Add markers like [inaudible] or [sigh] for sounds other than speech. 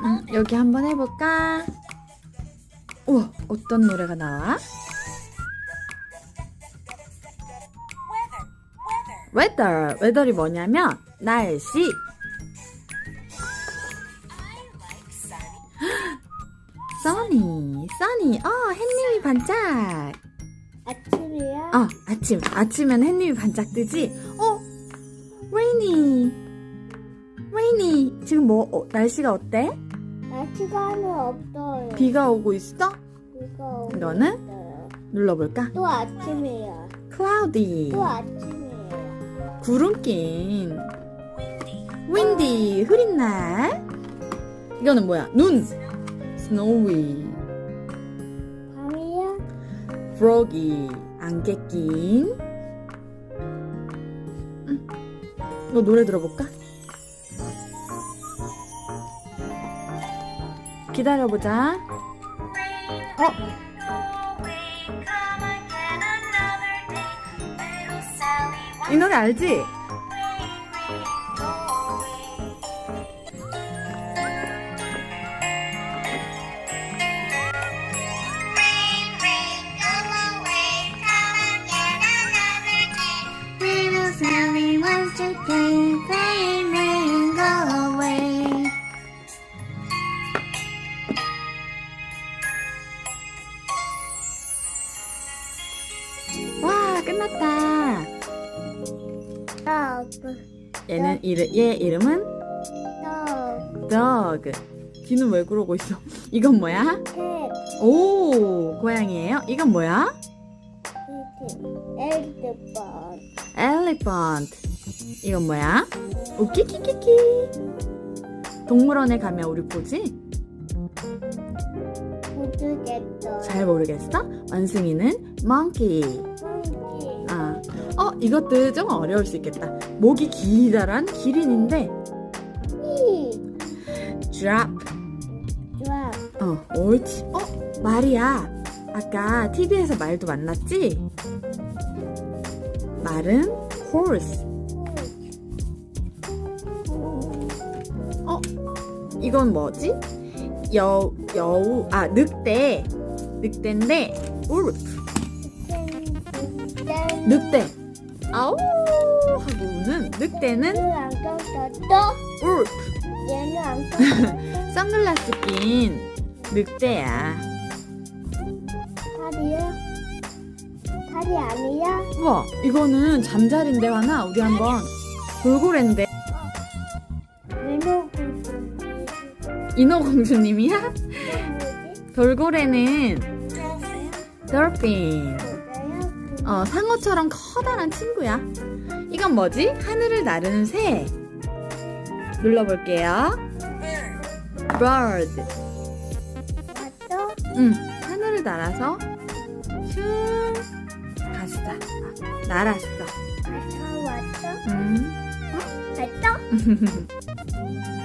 음, 여기 한번 해볼까? 우와, 어떤 노래가 나와? weather. weather이 뭐냐면 날씨. [gasps] sunny, sunny. 어, 햇님이 반짝. 아침이야? 어, 아침. 아침엔 햇님이 반짝 뜨지? 어, rainy. Rainy. 지금 뭐, 어, 날씨가 어때? 날씨가 하늘 없어요. 비가 오고 있어? 비가 오고 이거는? 있어요. 눌러볼까? 또 아침이야. cloudy. 또 아침이에요. 구름 낀. windy. 흐린 날. 이거는 뭐야? 눈. snowy. 밤이야? froggy. 안개 낀. 응. 이거 노래 들어볼까? 기다려보자. 어? 이 노래 알지? 끝났다. Dog, 얘는 이름, 얘 이름은 dog, dog. 귀는 왜 그러고 있어? [laughs] 이건 뭐야? cat, 오, 고양이에요? 이건 뭐야? elephant, elephant. 이건 뭐야? 우키키키키. 동물원에 가면 우리 보지? 모르겠어. 잘 모르겠어? 원숭이는 monkey. 이것도 좀 어려울 수 있겠다. 목이 기다란 기린인데, giraffe, 어, 옳지. 어, 말이야. 아까 TV에서 말도 만났지? 말은 horse. 어, 이건 뭐지? 여, 여우, 아, 늑대. 늑대인데. 땡, 늑대. 아우! 하고 우는 늑대는 얘는 안 떴어. wolf. 얘는 안 떴어. 선글라스 낀 늑대야. 팔이야? 팔이 아니야? 우와, 이거는 잠자리인데 하나 우리 한번 돌고래인데 인어공주님이야? 돌고래는. 뭐예요? 어, 상어처럼 커다란 친구야. 이건 뭐지? 하늘을 나르는 새. 눌러볼게요. bird. 왔어? 응, 하늘을 날아서 슝 갔어. 아, 날았어. 왔어? 음. 갔어? [laughs]